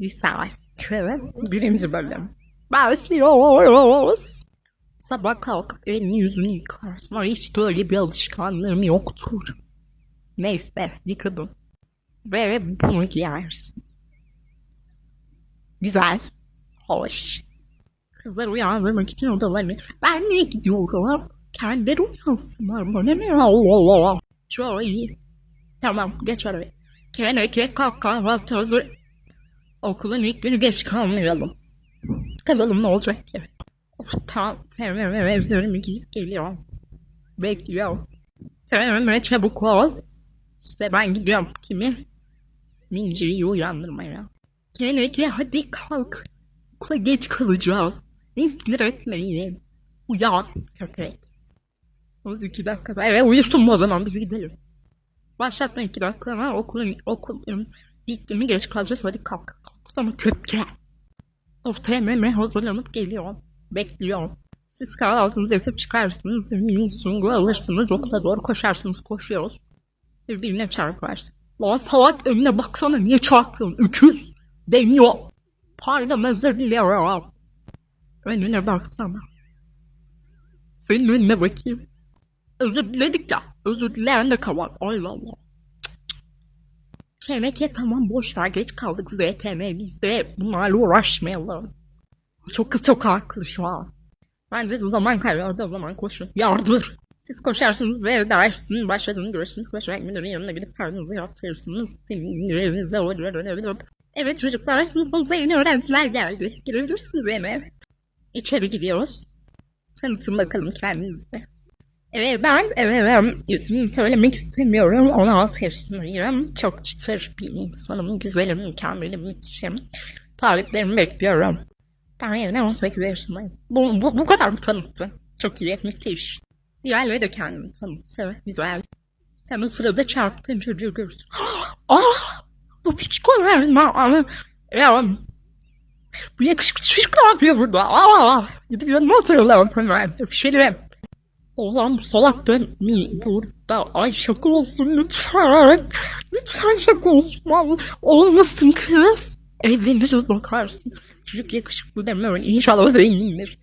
Lisans. Birinci bölüm. Başlıyoruz. Sabah kalkıp elini yüzünü yıkarsın. Hiç böyle bir alışkanlığım yoktur. Neyse yıkadım. Ve bunu giyersin. Güzel. Hoş. Kızlar uyandırmak için odalarını ben niye gidiyorum? Kendileri uyansınlar bana ne Allah Allah. Şöyle. Tamam geç oraya. Keneke kalk kahvaltı hazır. Okulun ilk günü geç kalmayalım. Kalalım ne olacak ki? Of tamam. Üzerimi giyip geliyorum. Bekliyorum. Sen çabuk ol. İşte ben gidiyorum. Kimi? Minci'yi uyandırmaya. Keneke hadi kalk. Okula geç kalacağız. Ne sinir etmeyin. Uyan köpek. 32 dakika. Evet uyusun o zaman biz gidelim. Başlatma iki dakika ama okulun okulun ilk günü geç kalacağız hadi kalk. Sana köpke. Ortaya meme hazırlanıp geliyorum. Bekliyorum. Siz kahvaltınızı yapıp çıkarsınız. Sungu alırsınız. Okula doğru koşarsınız. Koşuyoruz. Birbirine çarparsın. Lan salak önüne baksana niye çarpıyorsun? Öküz. Deniyor. Pardon özür diliyorum. Önüne baksana. Senin önüne bakayım. Özür diledik ya. Özür dileyen de kalan. Allah Allah. Keneke tamam boş ver geç kaldık ZTM biz de bunlarla uğraşmayalım. Çok kız çok haklı şu an. Bence zaman kaybı o zaman koşun. Yardır. Siz koşarsınız ve dersin başladığını görürsünüz. Koşarak müdürün yanına gidip karnınızı yaptırırsınız. Evet çocuklar sınıfımıza yeni öğrenciler geldi. Girebilirsiniz eve. İçeri gidiyoruz. Tanıtın bakalım kendinizi. Evet ben evet, ismimi söylemek istemiyorum. 16 yaşındayım. Çok çıtır bir insanım. Güzelim, mükemmelim, müthişim. Taliplerimi bekliyorum. Ben yine 18 yaşındayım. Bu, bu, bu kadar mı tanıttın? Çok iyi, müthiş. Diğerleri de kendimi tanıttı. Güzel. Sen o sırada çarptığın çocuğu görürsün. Ah! Bu küçük olan Ya bu yakışıklı çocuk ne yapıyor burada? Aa! Gidip yanıma oturalım hemen. Öpüşelim. Ulan salak ben mi burada? Ay şaka olsun lütfen. Lütfen şaka olsun. Olmasın kız. Evleneceğiz bakarsın. Çocuk yakışıklı deme öyle. İnşallah zengindir.